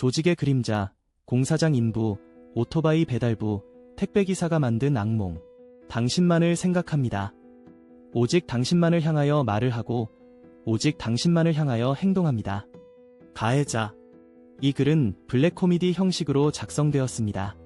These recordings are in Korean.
조직의 그림자, 공사장 인부, 오토바이 배달부, 택배기사가 만든 악몽. 당신만을 생각합니다. 오직 당신만을 향하여 말을 하고, 오직 당신만을 향하여 행동합니다. 가해자. 이 글은 블랙 코미디 형식으로 작성되었습니다.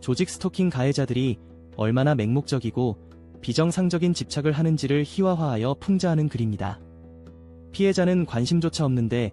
조직 스토킹 가해자들이 얼마나 맹목적이고 비정상적인 집착을 하는지를 희화화하여 풍자하는 글입니다. 피해자는 관심조차 없는데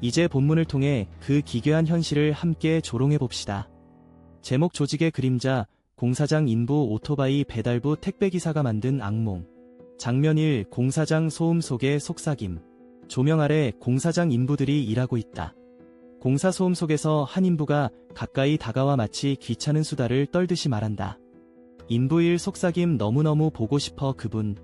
이제 본문을 통해 그 기괴한 현실을 함께 조롱해 봅시다. 제목 조직의 그림자, 공사장 인부 오토바이 배달부 택배기사가 만든 악몽. 장면 1 공사장 소음 속의 속삭임. 조명 아래 공사장 인부들이 일하고 있다. 공사 소음 속에서 한 인부가 가까이 다가와 마치 귀찮은 수다를 떨듯이 말한다. 인부 일 속삭임 너무너무 보고 싶어 그분.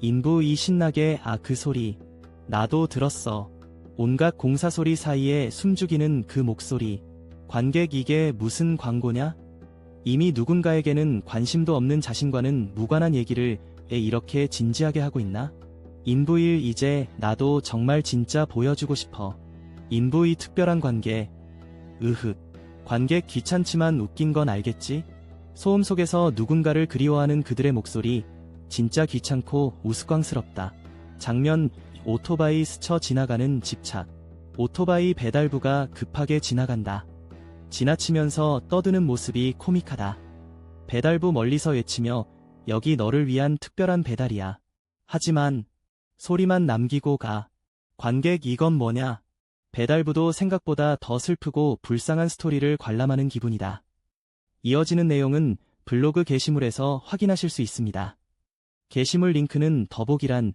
인부 이 신나게 아 그 소리. 나도 들었어. 온갖 공사 소리 사이에 숨죽이는 그 목소리. 관객 이게 무슨 광고냐? 이미 누군가에게는 관심도 없는 자신과는 무관한 얘기를 에 이렇게 진지하게 하고 있나? 인부일 이제 나도 정말 진짜 보여주고 싶어. 인부의 특별한 관계. 으흑. 관객 귀찮지만 웃긴 건 알겠지? 소음 속에서 누군가를 그리워하는 그들의 목소리. 진짜 귀찮고 우스꽝스럽다. 장면 오토바이 스쳐 지나가는 집착. 오토바이 배달부가 급하게 지나간다. 지나치면서 떠드는 모습이 코믹하다. 배달부 멀리서 외치며 여기 너를 위한 특별한 배달이야. 하지만 소리만 남기고 가. 관객 이건 뭐냐? 배달부도 생각보다 더 슬프고 불쌍한 스토리를 관람하는 기분이다. 이어지는 내용은 블로그 게시물에서 확인하실 수 있습니다. 게시물 링크는 더보기란